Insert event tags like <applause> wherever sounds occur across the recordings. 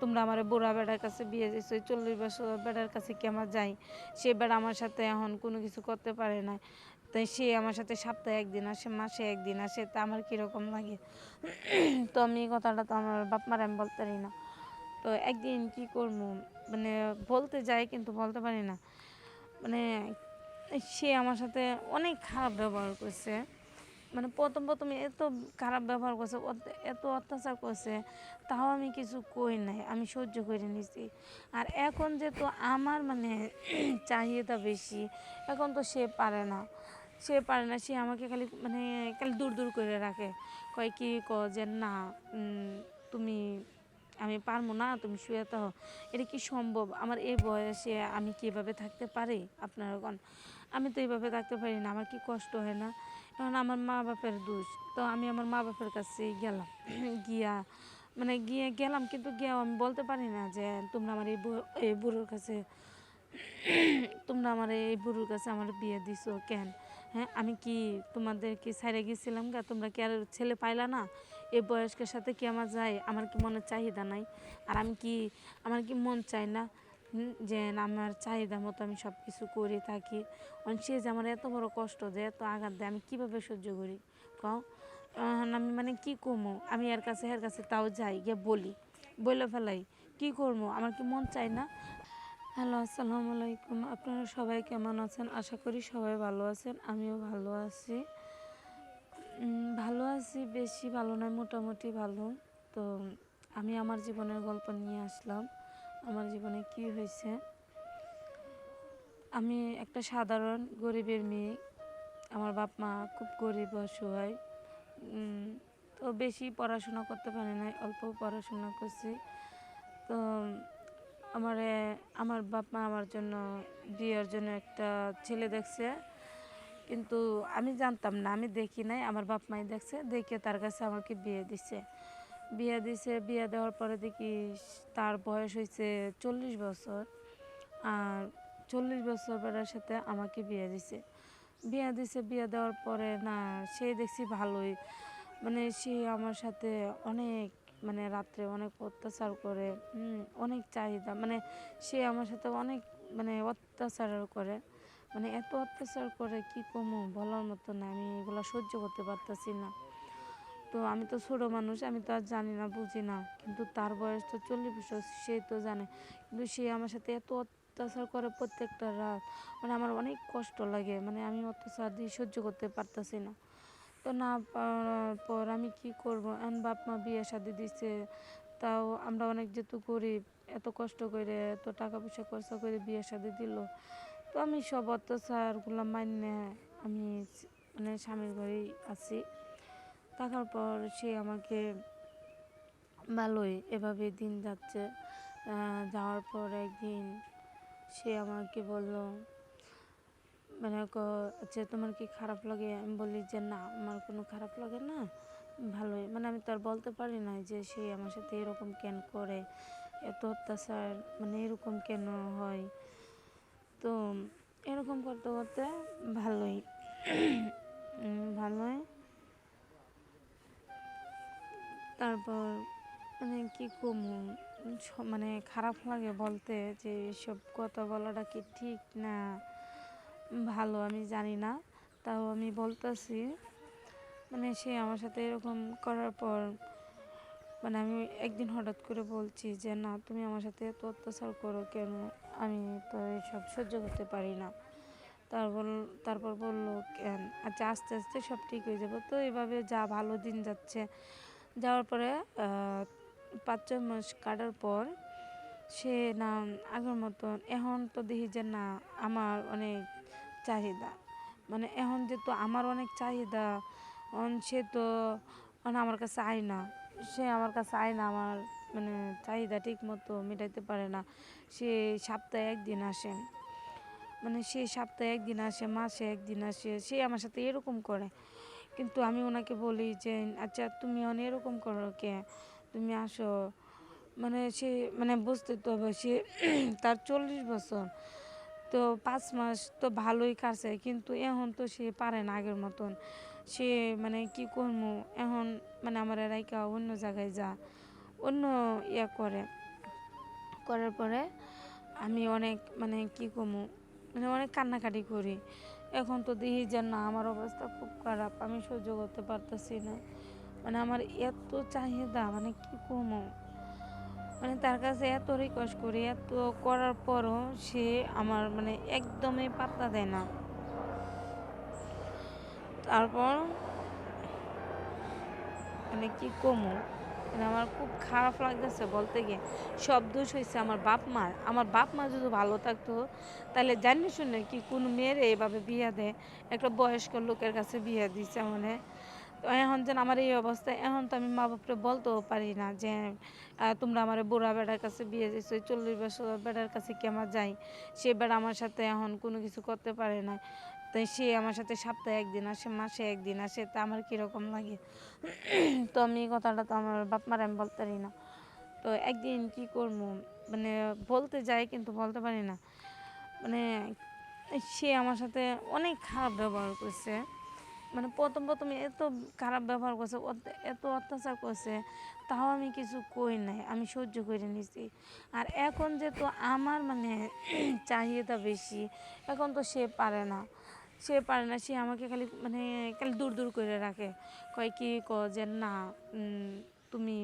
তোমরা আমার বুড়া বেড়ার কাছে বিয়ে দিয়েছ চল্লিশ বছর বেড়ার কাছে কি আমার যাই? সে বেড়া আমার সাথে এখন কোনো কিছু করতে পারে না। তাই সে আমার সাথে সপ্তাহে একদিন আসে, মাসে একদিন আসে, তা আমার কীরকম লাগে? তো আমি কথাটা তো আমার বাপ মার আমি বলতে পারি না। তো একদিন কি করব? মানে বলতে যাই কিন্তু বলতে পারি না। মানে সে আমার সাথে অনেক খারাপ ব্যবহার করছে। মানে প্রথম প্রথম এত খারাপ ব্যবহার করছে এত অত্যাচার করছে, তাও আমি কিছু কই নাই, আমি সহ্য করে নিছি। আর এখন যেহেতু আমার মানে <clears throat> চাহিদা বেশি, এখন তো সে পারে না, সে পারে না, সে আমাকে খালি মানে খালি দূর দূর করে রাখে। কয়, কি ক, যে না তুমি, আমি পারব না, তুমি শুয়ে থাকো, এটা কি সম্ভব? আমার এই বয়সে আমি কি এভাবে থাকতে পারি আপনারা কোন আমি তো এইভাবে থাকতে পারি না, আমার কি কষ্ট হয় না? এখন আমার মা বাপের দোষ। তো আমি আমার মা বাপের কাছে গেলাম। <clears throat> গিয়া মানে গিয়ে গেলাম, কিন্তু গিয়েও আমি বলতে পারি না যে, তোমরা আমার এই এই বুড়োর কাছে, <clears throat> তোমরা আমার এই বুড়োর কাছে আমার বিয়ে দিছো কেন? হ্যাঁ আমি কি তোমাদের কি ছাইড়ে গেছিলাম গা? তোমরা কি আর ছেলে পাইলা না? এই বয়স্কের সাথে কি আমার যায়? আমার কি মনের চাহিদা নাই? আর আমি কি, আমার কি মন চায় না? যে আমার চাহিদা মতো আমি সব কিছু করে থাকি। সে যে আমার এত বড় কষ্ট দেয়, এত আঘাত দেয়, আমি কীভাবে সহ্য করি? কও? আমি মানে কি করব? আমি এর কাছে এর কাছে তাও যাই, গিয়ে বলি। বলে ফেলাই, কি করব? আমার কি মন চায় না? হ্যালো, আসসালামু আলাইকুম। আপনারা সবাই কেমন আছেন? আশা করি সবাই ভালো আছেন, আমিও ভালো আছি। ভালো আছি, বেশি ভালো নয়, মোটামুটি ভালো। তো আমি আমার জীবনের গল্প নিয়ে আসলাম। আমার জীবনে কি হয়েছে? আমি একটা সাধারণ গরিবের মেয়ে। আমার বাপ মা খুব গরিব অসহায়। তো বেশি পড়াশোনা করতে পারি নাই, অল্প পড়াশোনা করছি। তো আমার আমার বাপ মা আমার জন্য বিয়ের জন্য একটা ছেলে দেখছে। কিন্তু আমি জানতাম না, আমি দেখি নাই, আমার বাপ মাই দেখছে, দেখে তার কাছে আমাকে বিয়ে দিছে। বিয়ে দিছে, বিয়ে দেওয়ার পরে দেখি তার বয়স হয়েছে চল্লিশ বছর। আর চল্লিশ বছর বেড়ার সাথে আমাকে বিয়ে দিছে। বিয়ে দিছে, বিয়ে দেওয়ার পরে না, সে দেখছি ভালোই। মানে সে আমার সাথে অনেক মানে রাত্রে অনেক অত্যাচার করে অনেক চাহিদা। মানে সে আমার সাথে অনেক মানে অত্যাচার করে। মানে এত অত্যাচার করে কি কমু? বলার মতো না, আমি এগুলো সহ্য করতে পারতাছি না। তো আমি তো ছোটো মানুষ, আমি তো আর জানি না, বুঝি না। কিন্তু তার বয়স তো চল্লিশ বছর, সে তো জানে। কিন্তু সে আমার সাথে এত অত্যাচার করে প্রত্যেকটা রাত। মানে আমার অনেক কষ্ট লাগে মানে আমি অত্যাচার দিয়ে সহ্য করতে পারতাছি না। তো না পর আমি কি করব? এখন বাপ মা বিয়ে শাদি দিছে, তাও আমরা অনেক যেহেতু গরিব এত কষ্ট করে, এত টাকা পয়সা খরচা করে বিয়ে শাদি দিল। তো আমি সব অত্যাচারগুলো মান্য আমি মানে স্বামীর ঘরেই আছি। থাকার পর সে আমাকে ভালোই এভাবে দিন যাচ্ছে। যাওয়ার পর একদিন সে আমাকে বলল মানে আচ্ছা তোমার কি খারাপ লাগে? আমি বলি, যে না, আমার কোনো খারাপ লাগে না, ভালোই। মানে আমি তো আর বলতে পারি না যে সে আমার সাথে এরকম কেন করে, এত অত্যাচার মানে এরকম কেন হয়? তো এরকম করতে করতে ভালোই তারপর মানে কি কমু? মানে খারাপ লাগে বলতে যে এসব কথা বলাটা কি ঠিক না ভালো আমি জানি না। তাও আমি বলতেছি মানে সে আমার সাথে এরকম করার পর মানে আমি একদিন হঠাৎ করে বলছি যে, না, তুমি আমার সাথে এত অত্যাচার করো কেন? আমি তো এসব সহ্য করতে পারি না। তারপর তারপর বলল, কেন? আচ্ছা আস্তে আস্তে সব ঠিক হয়ে যাব। তো এভাবে যা ভালো দিন যাচ্ছে যাওয়ার পরে পাঁচ, ছয় মাস কাটার পর সে না, আগের মতন, এখন তো দেখি যে না, আমার অনেক চাহিদা। মানে এখন যেহেতু আমার অনেক চাহিদা সে তো আমার কাছে আয় না। সে আমার কাছে আয় না, আমার মানে চাহিদা ঠিক মতো মেটাইতে পারে না। সে সপ্তাহে একদিন আসে। মানে সে সপ্তাহে একদিন আসে, মাসে একদিন আসে, সে আমার সাথে এরকম করে। কিন্তু আমি ওনাকে বলি যে আচ্ছা তুমি অনেক এরকম করো কে? তুমি আসো। মানে সে মানে বুঝতে তো হবে, সে <clears throat> তার চল্লিশ বছর। তো পাঁচ মাস তো ভালোই কাটছে, কিন্তু এখন তো সে পারে না আগের মতন। সে মানে কি করব এখন মানে আমার রাইকা অন্য জায়গায় যা। অন্য ইয়া করে। করার পরে আমি অনেক মানে কি কমু মানে অনেক কান্নাকাটি করি। এখন তো দেখি যে না, আমার অবস্থা খুব খারাপ, আমি সহ্য করতে পারতেছি না। মানে আমার এত চাহিদা মানে কি কমু মানে তার কাছে এত রিকোয়েস্ট করি, এত করার পরও সে আমার মানে একদমই পাত্তা দেয় না। তারপর মানে কি কমু আমার খুব খারাপ লাগতেছে বলতে গিয়ে। সব দোষ হয়েছে আমার বাপ মার। আমার বাপ মা যদি ভালো থাকতো, তাহলে জানি শুনে কি কোন মেয়ের এভাবে বিয়ে দেয়? একটা বয়স্ক লোকের কাছে বিয়ে দিচ্ছে মানে তো এখন যেন আমার এই অবস্থা, এখন তো আমি মা বাপরে বলতেও পারি না যে তোমরা আমার বুড়া বেড়ার কাছে বিয়ে দিচ্ছ চল্লিশ বছর বেড়ার কাছে কি আমার যাই? সে বেড়া আমার সাথে এখন কোনো কিছু করতে পারে না। তাই সে আমার সাথে সপ্তাহে একদিন আসে, মাসে একদিন আসে, তা আমার কীরকম লাগে? তো আমি এই কথাটা তো আমার বাপ মার আমি বলতে পারি না। তো একদিন কি করব? মানে বলতে যাই কিন্তু বলতে পারি না। মানে সে আমার সাথে অনেক খারাপ ব্যবহার করছে। মানে প্রথম প্রথম এত খারাপ ব্যবহার করছে এত অত্যাচার করছে, তাও আমি কিছু কই নাই, আমি সহ্য করে নিছি। আর এখন যেহেতু আমার মানে চাহিদা বেশি, এখন তো সে পারে না। সে পারে না, সে আমাকে খালি মানে খালি দূর দূর করে রাখে। কয় কি, ক যে, না তুমি,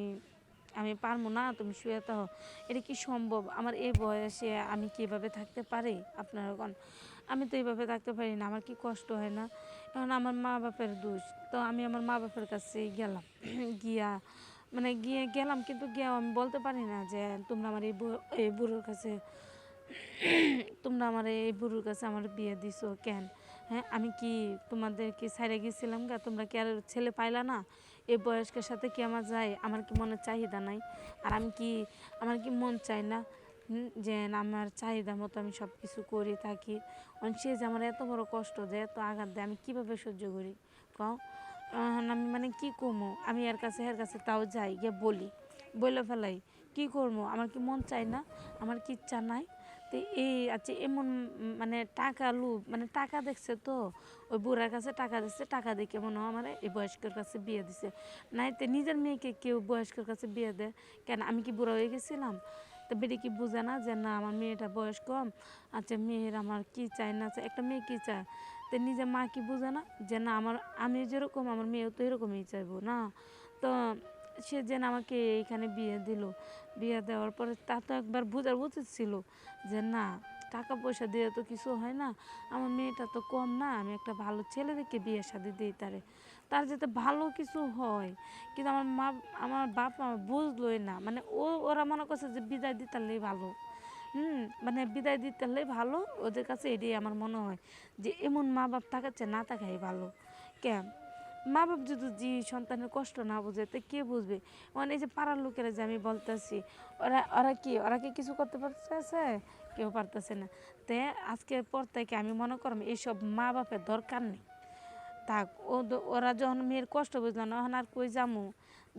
আমি পারব না, তুমি শুয়ে থাকো। এটা কি সম্ভব? আমার এই বয়সে আমি কীভাবে থাকতে পারি? আপনারা কোন? আমি তো এইভাবে থাকতে পারি না, আমার কি কষ্ট হয় না? এখন আমার মা বাপের দোষ। তো আমি আমার মা বাপের কাছে গেলাম, <clears throat> গিয়া মানে গিয়ে গেলাম, কিন্তু গিয়ে আমি বলতে পারি না যে, তোমরা আমার এই এই বুড়োর কাছে, <clears throat> তোমরা আমার এই বুড়োর কাছে আমার বিয়ে দিছো কেন? হ্যাঁ আমি কি তোমাদের কি গেছিলাম গা? তোমরা কি আর ছেলে পাইলা না? এই বয়স্কের সাথে কি আমার যায়? আমার কি মনে চাহিদা নাই? আর আমি কি, আমার কি মন চাই না? যে আমার চাহিদা মতো আমি সব কিছু করি, থাকি। সে যে আমার এত বড় কষ্ট দেয়, এত আঘাত দেয়, আমি কীভাবে সহ্য করি? এখন আমি মানে কি কমো আমি এর কাছে এর কাছে তাও যাই, গিয়ে বলি। বলে ফেলাই, কি করব আমার কি মন চাই না? আমার কি ইচ্ছা নাই? তো এই আচ্ছা এমন মানে টাকা লুপ মানে টাকা দেখছে তো? ওই বুড়ার কাছে টাকা দিচ্ছে, টাকা দেখে মনে হয় আমার এই বয়স্কের কাছে বিয়ে দিছে। নাই তো নিজের মেয়েকে কেউ বয়স্কের কাছে বিয়ে দেয়? কেন, আমি কি বুড়া হয়ে গেছিলাম? তো বেটি কি বুঝে না যে না, আমার মেয়েটা বয়স কম? আচ্ছা মেয়ের আমার কি চাই না চাই, একটা মেয়ে কি চায়? তো নিজের মা কি বুঝে না যে না, আমার, আমি যেরকম, আমার মেয়েও তো এরকমই চাইব, না? তো সে যেন আমাকে এইখানে বিয়ে দিল। বিয়ে দেওয়ার পরে তা তো একবার বোঝার উচিত ছিল যে, না টাকা পয়সা দিয়ে তো কিছু হয় না। আমার মেয়েটা তো কম না, আমি একটা ভালো ছেলে দেখে বিয়ে শাদি দিই তারে। তার যাতে ভালো কিছু হয়। কিন্তু আমার মা, আমার বাপ মা বুঝলোই না। মানে ও, ওরা মনে করছে যে, বিদায় দিতালেই ভালো। হুম মানে বিদায় দিতালে ভালো। ওদের কাছে এটাই আমার মনে হয় যে, এমন মা বাপ থাকাচ্ছে না থাকাই ভালো। কেন? মা বাপ যদি যে সন্তানের কষ্ট না বুঝে, তো কে বুঝবে? মানে এই যে পাড়ার লোকেরা যে আমি বলতেছি, ওরা ওরা কি ওরা কি কিছু করতে পারতেছে? কেউ পারতেছে না। তে আজকের পর থেকে আমি মনে করলাম এইসব মা বাপের দরকার নেই। থাক, ও ওরা যখন মেয়ের কষ্ট বুঝলো না তখন আর কই যামু?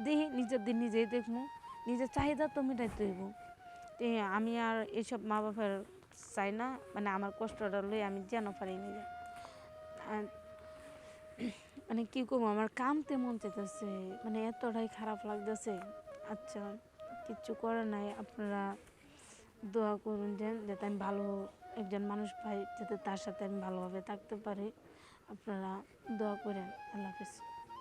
দেখি নিজের দিন নিজেই দেখমু। নিজের চাহিদা তো হইব। তে আমি আর এইসব মা বাপের চাই না মানে আমার কষ্টটা লই আমি যেন পারি নিজে। মানে কি কম আমার কামতে মন চাইতেছে। মানে এতটাই খারাপ লাগতেছে। আচ্ছা কিচ্ছু করে নাই। আপনারা দোয়া করুন যে যাতে আমি ভালো একজন মানুষ পাই, যাতে তার সাথে আমি ভালোভাবে থাকতে পারি। আপনারা দোয়া করেন। আল্লাহ হাফিজ।